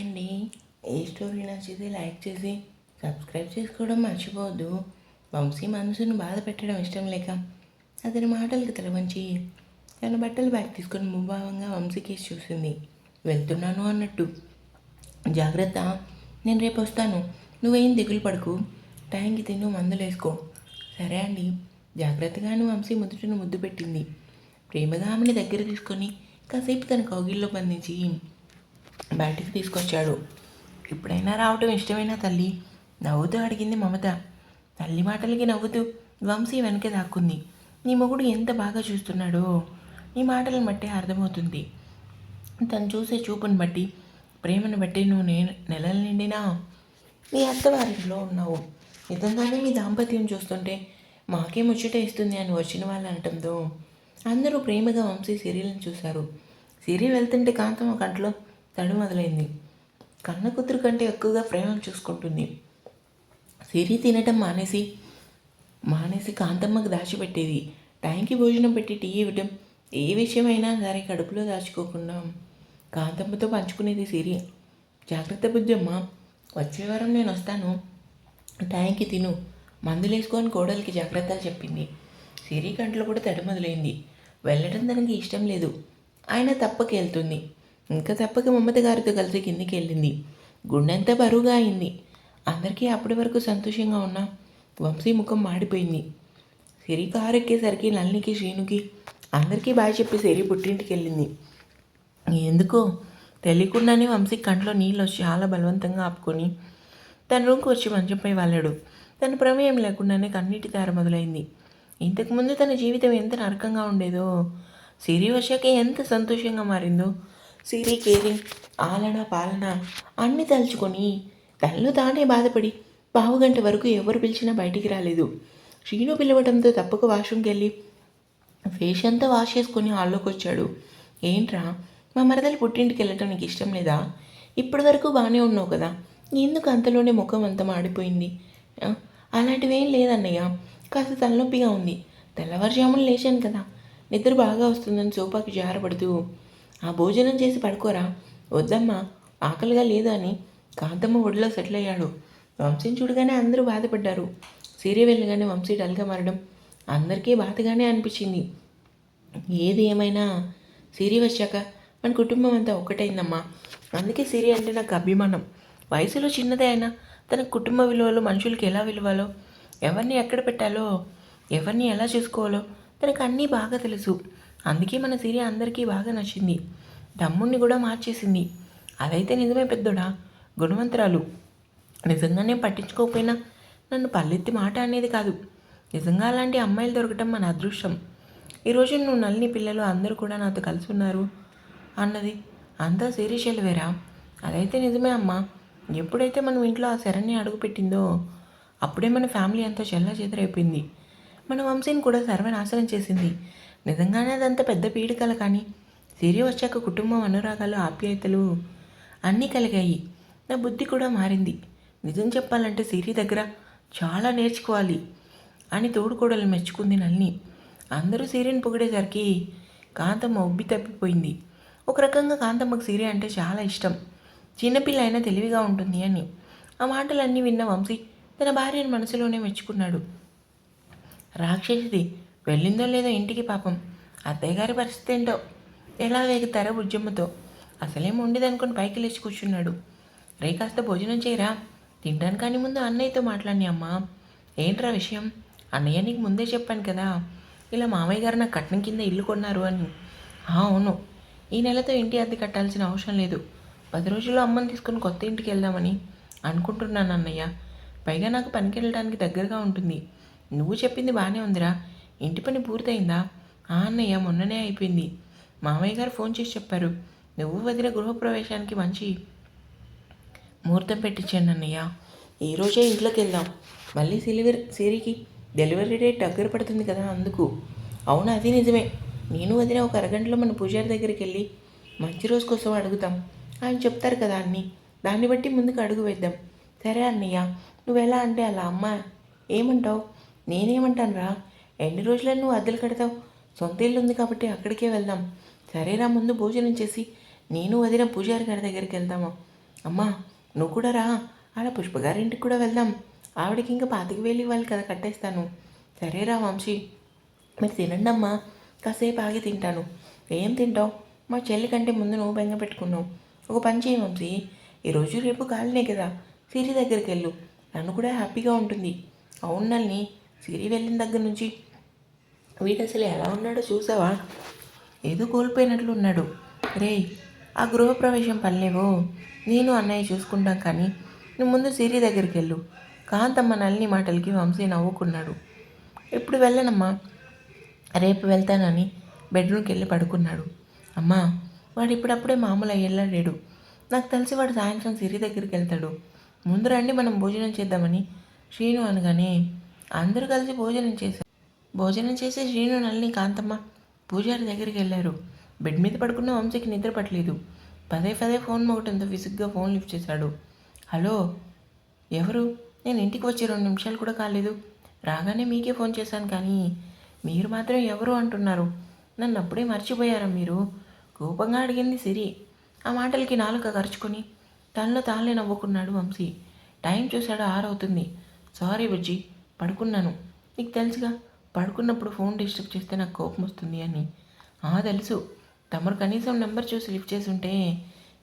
అండి. ఏ స్టోరీ నచ్చితే లైక్ చేసి సబ్స్క్రైబ్ చేసుకోవడం మర్చిపోవద్దు. వంశీ మనసును బాధ పెట్టడం ఇష్టం లేక అతని మాటలకు తలవంచి తన బట్టలు బ్యాగ్ తీసుకొని ముభావంగా వంశీ కేసు చూసింది. వెళ్తున్నాను అన్నట్టు. జాగ్రత్త నేను రేపు వస్తాను. నువ్వేం దిగులు పడకు. టైంకి తిను మందులు వేసుకో. సరే అండి. జాగ్రత్తగాను వంశీ ముదుటను ముద్దు పెట్టింది. ప్రేమగా ఆమెని దగ్గర తీసుకొని కాసేపు తన కౌగిల్లో బంధించి బయటికి తీసుకొచ్చాడు. ఇప్పుడైనా రావటం ఇష్టమైన తల్లి? నవ్వుతూ అడిగింది మమత. తల్లి మాటలకి నవ్వుతూ వంశీ వెనక దాక్కుంది. నీ మొగుడు ఎంత బాగా చూస్తున్నాడో. నీ మాటలను బట్టి అర్థమవుతుంది. తను చూసే చూపును బట్టి ప్రేమను బట్టి నువ్వు నేను నెలల నిండినా నీ అత్తవారింట్లో ఉన్నావు. నిజంగానే మీ దాంపత్యం చూస్తుంటే మాకే ముచ్చట ఇస్తుంది అని వచ్చిన వాళ్ళు అనటంతో అందరూ ప్రేమగా వంశీ సీరియల్ని చూశారు. సీరియల్ వెళ్తుంటే కాంతమ్మ కంట్లో తడి మొదలైంది. కన్న కూతురు కంటే ఎక్కువగా ప్రేమను చూసుకుంటుంది. సిరి తినటం మానేసి మానేసి కాంతమ్మకు దాచిపెట్టేది. టైంకి భోజనం పెట్టి టీ ఇవ్వటం ఏ విషయమైనా సరే కడుపులో దాచుకోకుండా కాంతమ్మతో పంచుకునేది సిరి. జాగ్రత్త బుద్ధమ్మ వచ్చే వారం నేను వస్తాను. టైంకి తిను. మందులేసుకొని కోడలికి జాగ్రత్త చెప్పింది. సిరి కంట్లో కూడా తడి మొదలైంది. వెళ్ళడం తనకి ఇష్టం లేదు. ఆయన తప్పకెళ్తుంది. ఇంకా తప్పక మమత గారితో కలిసి కిందికి వెళ్ళింది. గుండెంతా బరువుగా అయింది. అందరికీ అప్పటి వరకు సంతోషంగా ఉన్నా వంశీ ముఖం మాడిపోయింది. సిరి కారు ఎక్కేసరికి నల్లికి శ్రీనుకి అందరికీ బాగా చెప్పి సిరి పుట్టింటికి వెళ్ళింది. ఎందుకో తెలియకుండానే వంశీ కంట్లో నీళ్ళు వచ్చి చాలా బలవంతంగా ఆపుకొని తన రూమ్కి వచ్చి మంచంపై వాళ్ళాడు తన ప్రమేయం లేకుండానే కన్నీటి దార మొదలైంది. ఇంతకుముందు తన జీవితం ఎంత నరకంగా ఉండేదో సిరి వచ్చాక ఎంత సంతోషంగా మారిందో సిరి కేరింగ్ ఆలన పాలన అన్ని తలుచుకొని తనలో తానే బాధపడి పావుగంట వరకు ఎవరు పిలిచినా బయటికి రాలేదు. శ్రీను పిలవడంతో తప్పక వాష్రూమ్కి వెళ్ళి ఫేస్ అంతా వాష్ చేసుకొని హాల్లోకి వచ్చాడు. ఏంట్రా మా మరదలు పుట్టింటికి వెళ్ళటం నీకు ఇష్టం లేదా? ఇప్పటి వరకు బాగానే ఉన్నావు కదా ఎందుకు అంతలోనే ముఖం అంతా మాడిపోయింది? అలాంటివేం లేదన్నయ్య కాస్త తలనొప్పిగా ఉంది. తెల్లవారుజామున లేచాను కదా నిద్ర బాగా వస్తుందని సోఫాకి జారపడుతూ ఆ భోజనం చేసి పడుకోరా? వద్దమ్మా ఆకలిగా లేదా అని కాంతమ్మ ఒడిలో సెటిల్ అయ్యాడు. వంశీని చూడగానే అందరూ బాధపడ్డారు. సీరియల్ వెళ్ళగానే వంశీ డల్గా మారడం అందరికీ బాధగానే అనిపించింది. ఏది ఏమైనా? సిరి వచ్చాక మన కుటుంబం అంతా ఒక్కటైందమ్మా. అందుకే సిరి అంటే నాకు అభిమానం. వయసులో చిన్నదే అయినా తన కుటుంబ విలువలు మనుషులకి ఎలా విలువాలో ఎవరిని ఎక్కడ పెట్టాలో ఎవరిని ఎలా చూసుకోవాలో తనకు అన్నీ బాగా తెలుసు. అందుకే మన సిరి అందరికీ బాగా నచ్చింది. తమ్ముణ్ణి కూడా మార్చేసింది. అదైతే నిజమే పెద్దోడా? గుణవంతురాలు. నిజంగానే పట్టించుకోకపోయినా నన్ను పల్లెత్తి మాట అనేది కాదు. నిజంగా అలాంటి అమ్మాయిలు దొరకటం మన అదృష్టం. ఈరోజు నువ్వు నల్లిని పిల్లలు అందరూ కూడా నాతో కలిసి ఉన్నారు అన్నది. అంతా వేరా అదైతే నిజమే అమ్మా. ఎప్పుడైతే మనం ఇంట్లో ఆ శరణ్య అడుగుపెట్టిందో అప్పుడే మన ఫ్యామిలీ అంతా చెల్లా చెదరైపోయింది మన వంశీని కూడా సర్వనాశనం చేసింది. నిజంగానే అదంత పెద్ద పీడికల కానీ సిరి వచ్చాక కుటుంబం అనురాగాలు ఆప్యాయతలు అన్నీ కలిగాయి. నా బుద్ధి కూడా మారింది. నిజం చెప్పాలంటే సిరి దగ్గర చాలా నేర్చుకోవాలి అని తోడుకోడలు మెచ్చుకుంది నల్ని అందరూ సిరిని పొగిడేసరికి కాంతమ్మ ఉబ్బి తప్పిపోయింది. ఒక రకంగా కాంతమ్మకు సిరి అంటే చాలా ఇష్టం. చిన్నపిల్ల అయినా తెలివిగా ఉంటుంది అని. ఆ మాటలన్నీ విన్న వంశీ తన భార్యను మనసులోనే మెచ్చుకున్నాడు. రాక్షసిది వెళ్ళిందో లేదో ఇంటికి పాపం. అత్తయ్య గారి పరిస్థితి ఏంటో? ఎలా వేగుతారో బుజ్జమ్మతో. అసలేం ఉండేదనుకుని పైకి లేచి కూర్చున్నాడు. రే కాస్త భోజనం చేయరా? తింటాను కానీ ముందు అన్నయ్యతో మాట్లాడి అమ్మా. ఏంట్రా విషయం? అన్నయ్య నీకు ముందే చెప్పాను కదా. ఇలా మామయ్య గారు నాకు కట్నం కింద ఇల్లు కొన్నారు అని. అవును. ఈ నెలతో ఇంటి అద్దె కట్టాల్సిన అవసరం లేదు. పది రోజుల్లో అమ్మని తీసుకుని కొత్త ఇంటికి వెళ్దామని అనుకుంటున్నాను అన్నయ్య. పైగా నాకు పనికి వెళ్ళడానికి దగ్గరగా ఉంటుంది. నువ్వు చెప్పింది బాగానే ఉందిరా. ఇంటి పని పూర్తయిందా? ఆ అన్నయ్య మొన్ననే అయిపోయింది. మామయ్య గారు ఫోన్ చేసి చెప్పారు. నువ్వు వదిన గృహప్రవేశానికి మంచి ముహూర్తం పెట్టించండి అన్నయ్య. ఈరోజే ఇంట్లోకి వెళ్దాం. మళ్ళీ సిలివర్ సిరికి డెలివరీ డేట్ దగ్గర పడుతుంది కదా అందుకు. అవును? అది నిజమే. నేను వదిన ఒక అరగంటలో మన పూజారి దగ్గరికి వెళ్ళి మంచి రోజు కోసం అడుగుతాం. ఆయన చెప్తారు కదా అన్నీ. దాన్ని బట్టి ముందుకు అడుగు వేద్దాం. సరే అన్నయ్య. నువ్వు ఎలా అంటే అలా అమ్మ. ఏమంటావు? నేనేమంటాను రా ఎన్ని రోజులని నువ్వు అద్దెలు కడతావు? సొంత ఇల్లు ఉంది కాబట్టి అక్కడికే వెళ్దాం. సరేరా ముందు భోజనం చేసి నేను వదిన పూజారి గారి దగ్గరికి వెళ్దామా అమ్మా నువ్వు కూడా రా. అలా పుష్పగారింటికి కూడా వెళ్దాం. ఆవిడకి ఇంకా పాతికి వెళ్ళి ఇవ్వాలి కదా కట్టేస్తాను. సరేరా వంశీ. మీరు తినండి అమ్మా కాసేపు ఆగి తింటాను. ఏం తింటావు? మా చెల్లి కంటే ముందు నువ్వు బెంగ పెట్టుకున్నావు. ఒక పని చేయి వంశీ. ఈరోజు రేపు కాలినే కదా. సిరి దగ్గరికి వెళ్ళు నన్ను కూడా హ్యాపీగా ఉంటుంది. అవును నల్ని సిరి వెళ్ళిన దగ్గర నుంచి వీడు అసలు ఎలా ఉన్నాడో చూసావా? ఏదో కోల్పోయినట్లు ఉన్నాడు. రేయ్ ఆ గృహప్రవేశం పనిలేవో. నేను అన్నయ్య చూసుకుంటాం కానీ నువ్వు ముందు సిరి దగ్గరికి వెళ్ళు. కాంతమ్మ నల్ని మాటలకి వంశీ నవ్వుకున్నాడు. ఇప్పుడు వెళ్ళనమ్మా? రేపు వెళ్తానని బెడ్రూమ్కి వెళ్ళి పడుకున్నాడు. అమ్మా వాడు ఇప్పుడప్పుడే మామూలు అయ్యేలా నాకు తెలిసి వాడు సాయంత్రం సిరి దగ్గరికి వెళ్తాడు. ముందు రండి మనం భోజనం చేద్దామని. శ్రీను అనగానే అందరూ కలిసి భోజనం చేశారు. భోజనం చేసి శ్రీను నల్లి కాంతమ్మ పూజారి దగ్గరికి వెళ్ళారు. బెడ్ మీద పడుకున్న వంశీకి నిద్ర పట్టలేదు. పదే పదే ఫోన్ మోగటంతో విసుగ్గా ఫోన్ లిఫ్ట్ చేశాడు. హలో ఎవరు? నేను ఇంటికి వచ్చి రెండు నిమిషాలు కూడా కాలేదు. రాగానే మీకే ఫోన్ చేశాను కానీ మీరు మాత్రం ఎవరు అంటున్నారు? నన్ను అప్పుడే మర్చిపోయారా మీరు? కోపంగా అడిగింది సిరి. ఆ మాటలకి నాలుక ఖర్చుకొని తనలో తానే నవ్వుకున్నాడు వంశీ. టైం చూశాడు ఆరవుతుంది. సారీ బుజ్జి పడుకున్నాను. నీకు తెలుసుగా పడుకున్నప్పుడు ఫోన్ డిస్టర్బ్ చేస్తే నాకు కోపం వస్తుంది అని. ఆ తెలుసు. తమరు కనీసం నెంబర్ చూసి లిఫ్ట్ చేసి ఉంటే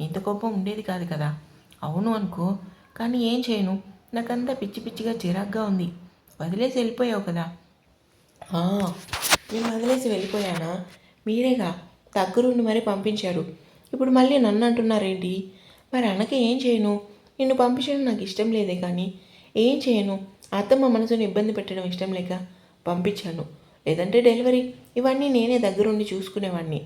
ఇంత కోపం ఉండేది కాదు కదా. అవును అనుకో. కానీ ఏం చేయను? నాకంతా పిచ్చి పిచ్చిగా చిరాగ్గా ఉంది. వదిలేసి వెళ్ళిపోయావు కదా. నేను వదిలేసి వెళ్ళిపోయానా? మీరేగా? దగ్గరుండి మరీ పంపించారు. ఇప్పుడు మళ్ళీ నన్ను అంటున్నారేంటి? మరి అనక ఏం చేయను? నిన్ను పంపించడం నాకు ఇష్టం లేదే కానీ. ఏం చేయను? అత్తమ్మ మనసుని ఇబ్బంది పెట్టడం ఇష్టం లేక. పంపించాను. లేదంటే డెలివరీ. ఇవన్నీ నేనే దగ్గరుండి చూసుకునేవాడిని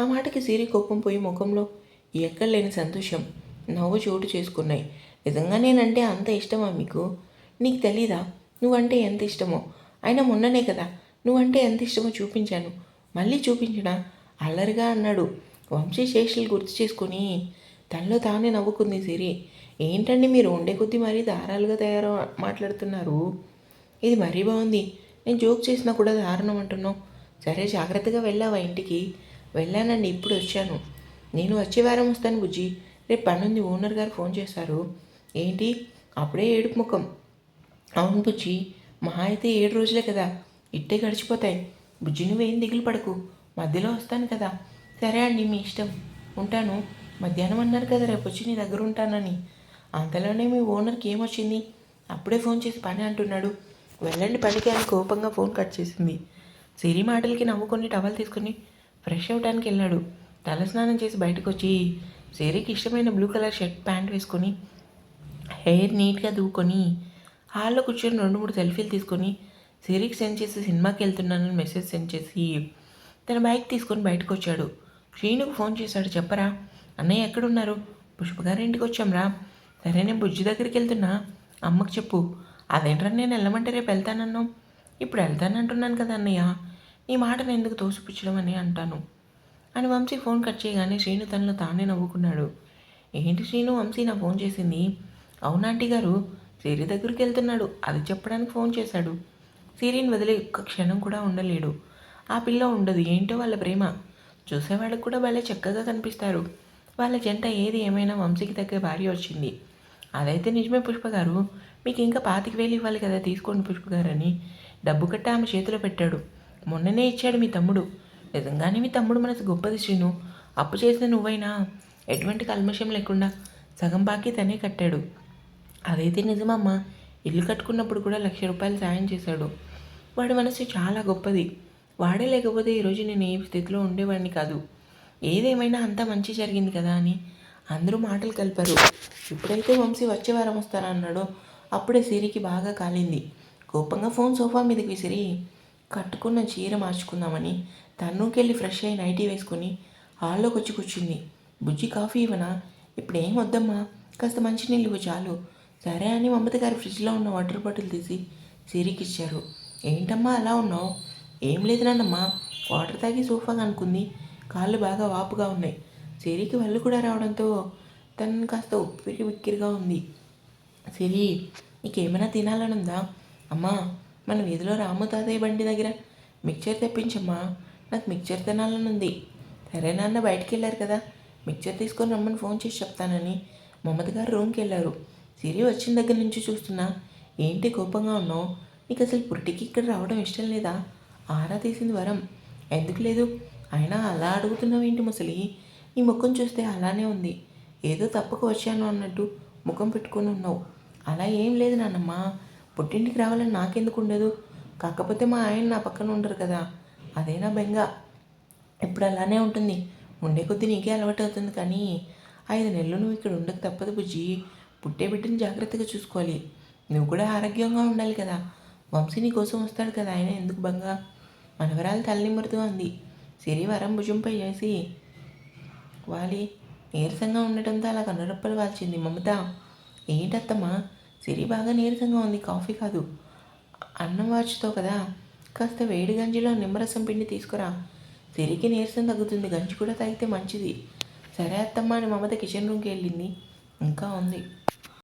ఆ మాటకి సిరి కోపం పోయి ముఖంలో ఎక్కడలేని సంతోషం. నవ్వు చోటు చేసుకున్నాయి. నిజంగా నేనంటే అంత ఇష్టమా మీకు? నీకు తెలీదా? నువ్వంటే ఎంత ఇష్టమో? అయినా మొన్ననే కదా. నువ్వంటే ఎంత ఇష్టమో చూపించాను. మళ్ళీ చూపించడా? అల్లరిగా అన్నాడు. వంశీ శేషులు గుర్తు చేసుకొని తనలో తానే నవ్వుకుంది సిరి. ఏంటండి మీరు ఉండే కొద్దీ మరీ దారాలుగా తయారు మాట్లాడుతున్నారు? ఇది మరీ బాగుంది. నేను జోక్ చేసినా కూడా దారుణం అంటున్నావు. సరే జాగ్రత్తగా వెళ్ళావా ఇంటికి? వెళ్ళానండి ఇప్పుడు వచ్చాను. నేను వచ్చే వారం వస్తాను బుజ్జి. రేపు పనుంది ఓనర్ గారు ఫోన్ చేశారు. ఏంటి? అప్పుడే ఏడుపు ముఖం. అవును బుజ్జి మహా అయితే ఏడు రోజులే కదా. ఇట్టే గడిచిపోతాయి. బుజ్జి నువ్వేం దిగులు పడకు. మధ్యలో వస్తాను కదా. సరే అండి మీ ఇష్టం. ఉంటాను. మధ్యాహ్నం అన్నారు కదా రేపు వచ్చి నీ దగ్గర ఉంటానని. అంతలోనే మీ ఓనర్కి ఏమొచ్చింది? అప్పుడే ఫోన్ చేసి పని అంటున్నాడు. వెళ్ళండి పనికి అని కోపంగా ఫోన్ కట్ చేసింది. సిరి మాటలకి నవ్వుకొని టవల్ తీసుకొని ఫ్రెష్ అవడానికి వెళ్ళాడు. తలస్నానం చేసి బయటకు వచ్చి సిరికి ఇష్టమైన బ్లూ కలర్ షర్ట్ ప్యాంట్ వేసుకొని హెయిర్ నీట్గా దూకొని హాల్లో కూర్చొని రెండు మూడు సెల్ఫీలు తీసుకొని సిరికి సెండ్ చేసి సినిమాకి వెళ్తున్నానని మెసేజ్ సెండ్ చేసి తన బైక్ తీసుకొని బయటకు వచ్చాడు శ్రీనుకు ఫోన్ చేశాడు. చెప్పరా? అన్నయ్య ఎక్కడున్నారు? పుష్పగారి ఇంటికి వచ్చాంరా. సరే నేను బుజ్జి దగ్గరికి వెళ్తున్నా. అమ్మకు చెప్పు. అదేంట్రా నేను వెళ్ళమంటే రేపు వెళ్తానన్నావు ఇప్పుడు వెళ్తానంటున్నాను కదా అన్నయ్య. నీ మాటను ఎందుకు తోసిపుచ్చడం అని అంటాను. అని వంశీ ఫోన్ కట్ చేయగానే శ్రీను తనలో తానే నవ్వుకున్నాడు. ఏంటి శ్రీను వంశీ నా ఫోన్ చేసింది? అవునాంటీ గారు? సిరి దగ్గరికి వెళ్తున్నాడు. అది చెప్పడానికి ఫోన్ చేశాడు. సిరిని వదిలే ఒక్క క్షణం కూడా ఉండలేడు. ఆ పిల్ల ఉండదు. ఏంటో వాళ్ళ ప్రేమ. చూసేవాళ్ళకు కూడా భలే చక్కగా కనిపిస్తారు. వాళ్ళ జంట ఏది ఏమైనా వంశీకి తగ్గ భార్య వచ్చింది. అదైతే నిజమే పుష్ప గారు. మీకు ఇంకా పాతిక వేలు ఇవ్వాలి కదా తీసుకోండి పుష్ప గారు అని డబ్బు కట్ట ఆమె చేతిలో పెట్టాడు. మొన్ననే ఇచ్చాడు మీ తమ్ముడు. నిజంగానే మీ తమ్ముడు మనసు గొప్పది శ్రీను. అప్పు చేసిన నువ్వైనా. ఎటువంటి కల్మషం లేకుండా సగం బాకీ తనే కట్టాడు. అదైతే నిజమమ్మా. ఇల్లు కట్టుకున్నప్పుడు కూడా లక్ష రూపాయలు సాయం చేశాడు. వాడి మనసు చాలా గొప్పది. వాడే లేకపోతే ఈరోజు నేను ఏ స్థితిలో ఉండేవాడిని కాదు. ఏదేమైనా అంతా మంచి జరిగింది కదా అని అందరూ మాటలు కలిపారు. ఎప్పుడైతే వంశీ వచ్చే వారం వస్తానన్నాడో అప్పుడే సిరికి బాగా కాలింది. కోపంగా ఫోన్ సోఫా మీదకి విసిరి కట్టుకున్న చీర మార్చుకుందామని తన్నుకెళ్ళి ఫ్రెష్ అయి నైటీ వేసుకొని హాల్లోకి వచ్చి కూర్చుంది. బుజ్జి కాఫీ ఇవ్వనా? ఇప్పుడు ఏం వద్దమ్మా. కాస్త మంచినీళ్ళు చాలు. సరే అని మమత గారి ఫ్రిడ్జ్లో ఉన్న వాటర్ బాటిల్ తీసి సిరికి ఇచ్చారు ఏంటమ్మా అలా ఉన్నావు? ఏం లేదు నాన్నమ్మా. వాటర్ తాగి సోఫా అనుకుంది. కాళ్ళు బాగా వాపుగా ఉన్నాయి. సిరికి వల్లు కూడా రావడంతో తను కాస్త ఉప్పిరి ఉక్కిరిగా ఉంది. సిరి నీకేమైనా తినాలనుందా? అమ్మా మన వీధిలో రాము తాతయ్య బండి దగ్గర మిక్చర్ తెప్పించమ్మా. నాకు మిక్చర్ తినాలనుంది. సరే నాన్న బయటికి వెళ్ళారు కదా. మిక్చర్ తీసుకొని రమ్మని ఫోన్ చేసి చెప్తానని మమత గారు రూమ్కి వెళ్ళారు సిరి వచ్చిన దగ్గర నుంచి చూస్తున్నా ఏంటి కోపంగా ఉన్నావు? నీకు అసలు పుట్టికి ఇక్కడ రావడం ఇష్టం లేదా? ఆరా తీసింది వరం. ఎందుకు లేదు? అయినా అలా అడుగుతున్నావు ఏంటి ముసలి? నీ ముఖం చూస్తే అలానే ఉంది. ఏదో తప్పుకు వచ్చాను అన్నట్టు ముఖం పెట్టుకొని ఉన్నావు. అలా ఏం లేదు నాన్నమ్మ. పుట్టింటికి రావాలని నాకెందుకు ఉండదు? కాకపోతే మా ఆయన నా పక్కన ఉండరు కదా. అదే నా బెంగ. ఇప్పుడు అలానే ఉంటుంది. ఉండే కొద్దీ నీకే అలవాటు అవుతుంది కానీ ఐదు నెలలు నువ్వు ఇక్కడ ఉండక తప్పదు బుజ్జి. పుట్టే బిడ్డని జాగ్రత్తగా చూసుకోవాలి. నువ్వు కూడా ఆరోగ్యంగా ఉండాలి కదా. వంశీ నీ కోసం వస్తాడు కదా. ఆయన ఎందుకు బంగా? మనవరాలు తల్లి మృదు అంది. సిరి వరం భుజంపై చేసి వాలి నీరసంగా ఉండటంతో అలా కన్నురప్పలు వాల్చింది మమత. ఏంటత్తమ్మా సిరి బాగా నీరసంగా ఉంది కాఫీ కాదు. అన్నం వాచుతో కదా కాస్త వేడి గంజిలో నిమ్మరసం పిండి తీసుకురా. సిరికి నీరసం తగ్గుతుంది గంజి కూడా తాగితే మంచిది. సరే అత్తమ్మ అని మమత కిచెన్ రూమ్కి వెళ్ళింది. ఇంకా ఉంది.